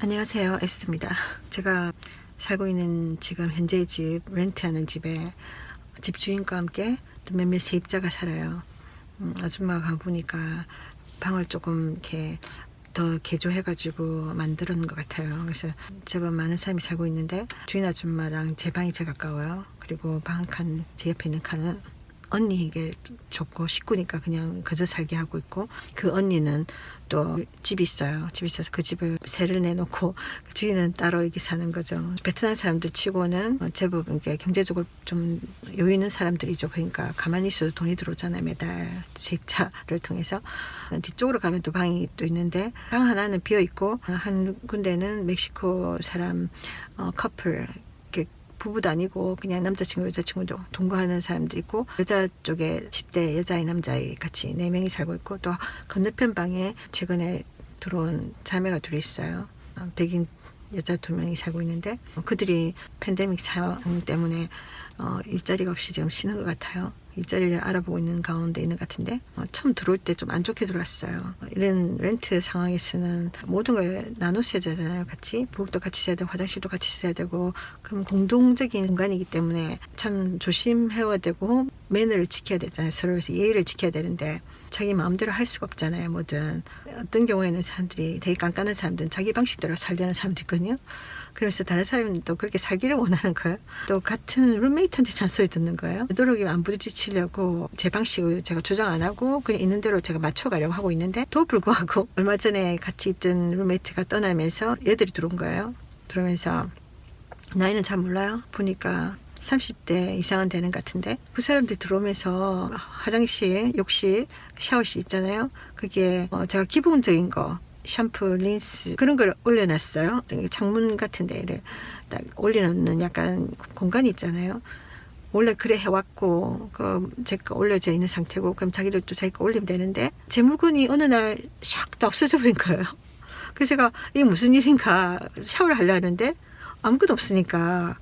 안녕하세요. S입니다. 제가 살고 있는 지금 현재 집 렌트하는 집에 집주인과 함께 또 몇몇 세입자가 살아요. 음, 아줌마가 보니까 방을 조금 이렇게 더 개조해가지고 만들었는 것 같아요. 그래서 제법 많은 사람이 살고 있는데 주인 아줌마랑 제 방이 제일 가까워요. 그리고 방 한 칸, 제 옆에 있는 칸은 언니에게 좋고 식구니까 그냥 그저 살게 하고 있고 그 언니는 또 집이 있어요. 집이 있어서 그 집을 세를 내놓고 그 주인은 따로 이렇게 사는 거죠. 베트남 사람들 치고는 제법 이게 경제적으로 좀 여유 있는 사람들이죠. 그러니까 가만히 있어도 돈이 들어오잖아요. 매달 세입자를 통해서 뒤쪽으로 가면 또 방이 또 있는데 방 하나는 비어 있고 한 군데는 멕시코 사람 어, 커플 이렇게 부부도 아니고 그냥 남자친구 여자친구도 동거하는 사람도 있고 여자 쪽에 10대 여자애 남자애 같이 네 명이 살고 있고 또 건너편 방에 최근에 들어온 자매가 둘이 있어요. 어, 백인 여자 두 명이 살고 있는데 어, 그들이 팬데믹 상황 때문에 어, 일자리가 없이 지금 쉬는 것 같아요. 일자리를 알아보고 있는 가운데 있는 것 같은데 어, 처음 들어올 때 좀 안 좋게 들어왔어요. 어, 이런 렌트 상황에서는 모든 걸 나눠 써야 되잖아요. 같이 부엌도 같이 써야 되고 화장실도 같이 써야 되고 그럼 공동적인 공간이기 때문에 참 조심해야 되고 매너를 지켜야 되잖아요. 서로에서 예의를 지켜야 되는데 자기 마음대로 할 수가 없잖아요. 뭐든 어떤 경우에는 사람들이 되게 깐깐한 사람들은 자기 방식대로 살려는 사람도 있거든요. 그래서 다른 사람은 또 그렇게 살기를 원하는 거예요. 또 같은 룸메이트한테 잔소리 듣는 거예요. 되도록이면 안 부딪히려고 제 방식을 제가 주장 안 하고 그냥 있는 대로 제가 맞춰가려고 하고 있는데 또 불구하고 얼마 전에 같이 있던 룸메이트가 떠나면서 얘들이 들어온 거예요. 들어오면서 나이는 잘 몰라요. 보니까 30대 이상은 되는 것 같은데 그 사람들이 들어오면서 화장실, 욕실, 샤워실 있잖아요. 그게 어, 제가 기본적인 거 샴푸, 린스 그런 걸 올려놨어요. 창문 같은 데를 딱 올려놓는 약간 공간이 있잖아요. 원래 그래 해왔고 그 제거 올려져 있는 상태고 그럼 자기들도 자기 거 올리면 되는데 제 물건이 어느 날 샥 다 없어져 버린 거예요. 그래서 제가 이게 무슨 일인가 샤워를 하려 하는데 아무것도 없으니까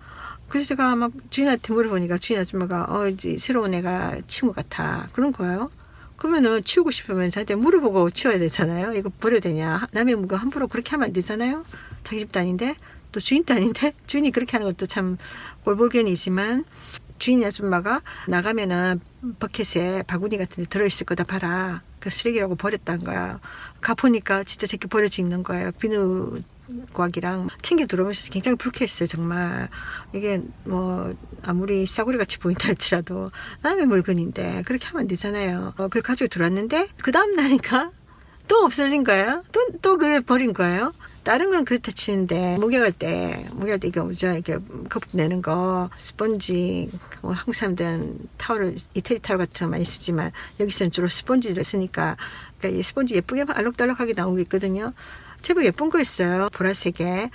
그래서 제가 막 주인한테 물어보니까 주인 아줌마가 어 이제 새로운 애가 것 같아 그런 거예요. 그러면은 치우고 싶으면 저한테 물어보고 치워야 되잖아요. 이거 버려야 되냐? 남의 물건 함부로 그렇게 하면 안 되잖아요. 자기 집도 아닌데 또 주인도 아닌데 주인이 그렇게 하는 것도 참 꼴볼견이지만 주인 아줌마가 나가면은 버켓에 바구니 같은 데 들어있을 거다 봐라. 그 쓰레기라고 버렸다는 거야. 가보니까 진짜 새끼 버려져 있는 거예요. 비누 곽이랑 챙겨 들어오면서 굉장히 불쾌했어요 정말. 이게 뭐 아무리 싸구려 같이 보인다 할지라도 남의 물건인데 그렇게 하면 안 되잖아요. 어, 그걸 가지고 들어왔는데 그 다음 날이니까 또 없어진 거예요? 또, 또 그걸 버린 거예요? 다른 건 그렇다 치는데 목욕할 때 목욕할 때 이게 오죠? 이렇게 거품 내는 거 스펀지 뭐 한국 사람들은 타월을 이태리 타월 같은 거 많이 쓰지만 여기서는 주로 스펀지를 쓰니까. 그러니까 이 스펀지 예쁘게 알록달록하게 나온 게 있거든요 제법 예쁜 거 있어요. 보라색에.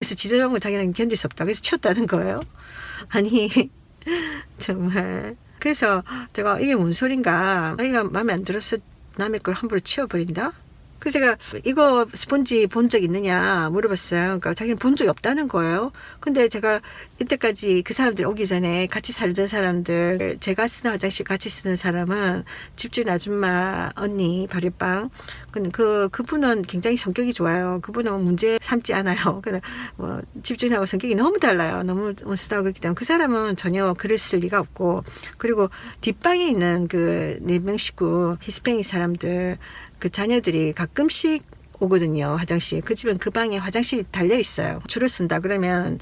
그래서 지저분한 거 자기는 견딜 수 없다. 그래서 치웠다는 거예요. 아니 정말. 그래서 제가 이게 뭔 소린가. 자기가 마음에 안 들어서 남의 걸 함부로 치워버린다? 그래서 제가 이거 스펀지 본 적 있느냐 물어봤어요. 그러니까 자기는 본 적이 없다는 거예요. 근데 제가 이때까지 그 사람들 오기 전에 같이 살던 사람들, 제가 쓰는 화장실 같이 쓰는 사람은 집주인 아줌마 언니 발효빵. 근데 그 그분은 굉장히 성격이 좋아요. 그분은 문제 삼지 않아요. 그냥 뭐 집주인하고 성격이 너무 달라요. 너무 온순하고 그렇기 때문에 그 사람은 전혀 글을 쓸 리가 없고 그리고 뒷방에 있는 그 네 명 식구 히스패닉 사람들 그 자녀들이 가끔씩 오거든요 화장실 그 집은 그 방에 화장실이 달려 있어요 줄을 쓴다 그러면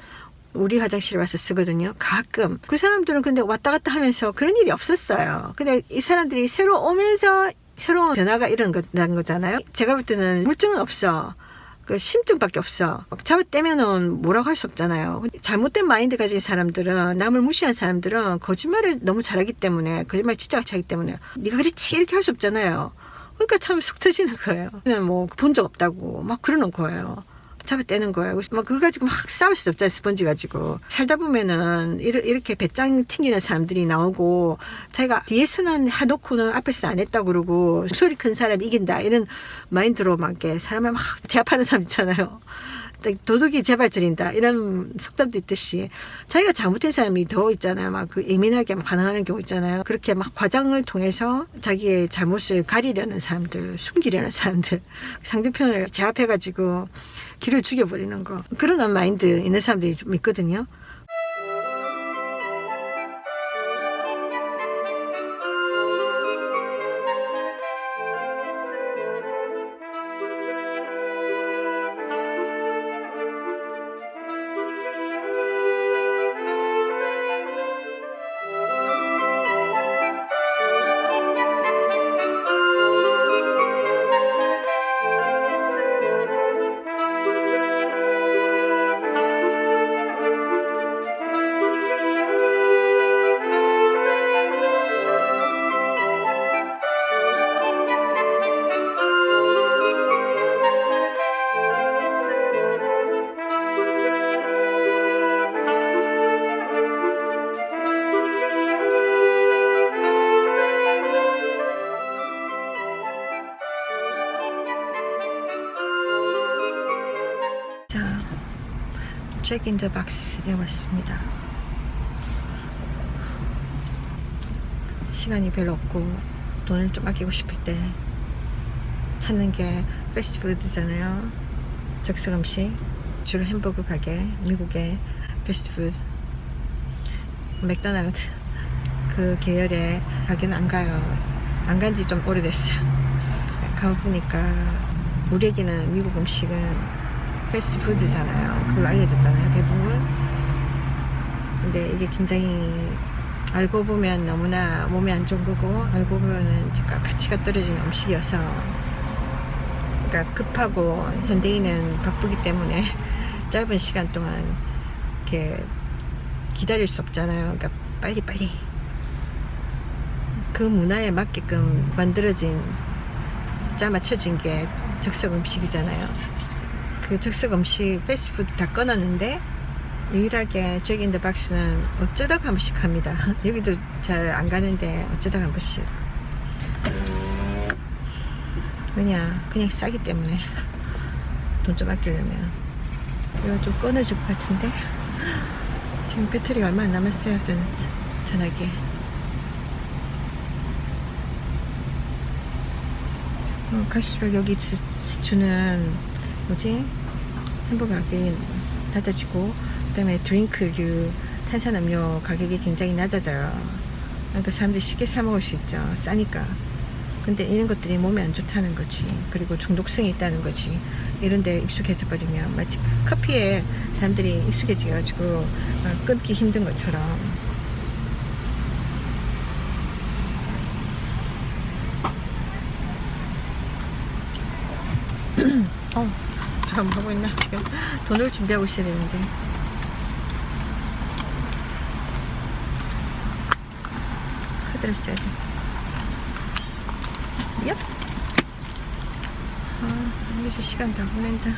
우리 화장실에 와서 쓰거든요 가끔 그 사람들은 근데 왔다 갔다 하면서 그런 일이 없었어요 근데 이 사람들이 새로 오면서 새로운 변화가 일어난 거잖아요 제가 볼 때는 물증은 없어 그 심증밖에 없어. 막 잘못되면은 뭐라고 할 수 없잖아요. 잘못된 마인드 가진 사람들은 남을 무시한 사람들은 거짓말을 너무 잘하기 때문에 거짓말 진짜 잘하기 때문에 네가 그렇지 이렇게 할 수 없잖아요. 그러니까 참속 터지는 거예요. 그냥 뭐 본 적 없다고 막 그러는 거예요. 잡아 떼는 거예요. 그래서 막 그거 가지고 막 싸울 수 없잖아요. 스펀지 가지고. 살다 보면은 이렇게 배짱 튕기는 사람들이 나오고 자기가 뒤에서는 해놓고는 앞에서 안 했다 그러고 소리 큰 사람이 이긴다 이런 마인드로 막 이렇게 사람을 막 제압하는 사람 있잖아요. 도둑이 재발질인다. 이런 속담도 있듯이 자기가 잘못한 사람이 더 있잖아요. 막 그 예민하게 막 반응하는 경우 있잖아요. 그렇게 막 과장을 통해서 자기의 잘못을 가리려는 사람들 숨기려는 사람들 상대편을 제압해가지고 길을 죽여버리는 거. 그런 마인드 있는 사람들이 좀 있거든요 더 박스에 왔습니다 시간이 별로 없고 돈을 좀 아끼고 싶을 때 찾는 게 패스트푸드잖아요. 적색 음식 주로 햄버거 가게 미국의 패스트푸드 맥도날드 그 계열의 가게는 안 가요. 안 간 지 좀 오래됐어요. 가보니까 우리에게는 미국 음식은 패스트푸드잖아요. 그걸로 알려졌잖아요. 대부분. 근데 이게 굉장히 알고 보면 너무나 몸에 안 좋은 거고 알고 보면은 잠깐 가치가 떨어진 음식이어서 그러니까 급하고 현대인은 바쁘기 때문에 짧은 시간 동안 이렇게 기다릴 수 없잖아요. 그러니까 빨리 빨리 그 문화에 맞게끔 만들어진 짜 맞춰진 게 적석 음식이잖아요. 그 적석 음식 패스트푸드 다 끊었는데 유일하게 저기 인더 박스는 어쩌다가 한 번씩 합니다. 여기도 잘 안 가는데 어쩌다가 한 번씩. 왜냐? 그냥 싸기 때문에. 돈 좀 아끼려면. 이거 좀 끊어질 것 같은데? 지금 배터리가 얼마 안 남았어요 저는. 전화기 어, 갈수록 여기 주, 주는 뭐지? 햄버거 가격이 낮아지고 그 다음에 드링크류 탄산음료 가격이 굉장히 낮아져요. 그러니까 사람들이 쉽게 사 먹을 수 있죠. 싸니까. 근데 이런 것들이 몸에 안 좋다는 거지. 그리고 중독성이 있다는 거지. 이런 데 익숙해져 버리면 마치 커피에 사람들이 익숙해져 가지고 어, 끊기 힘든 것처럼. 어, 하고 있나 지금 돈을 준비하고 있어야 되는데 카드를 써야 돼. 얍. 아, 여기서 시간 다 보낸다.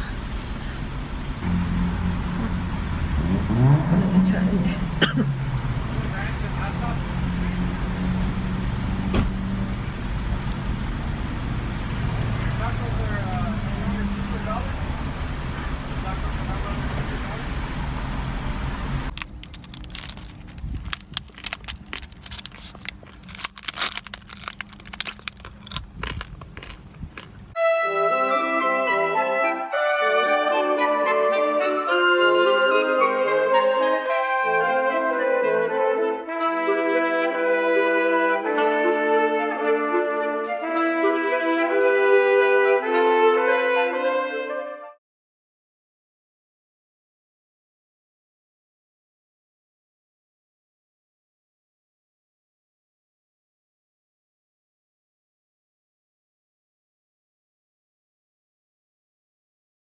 어, 잘하는데.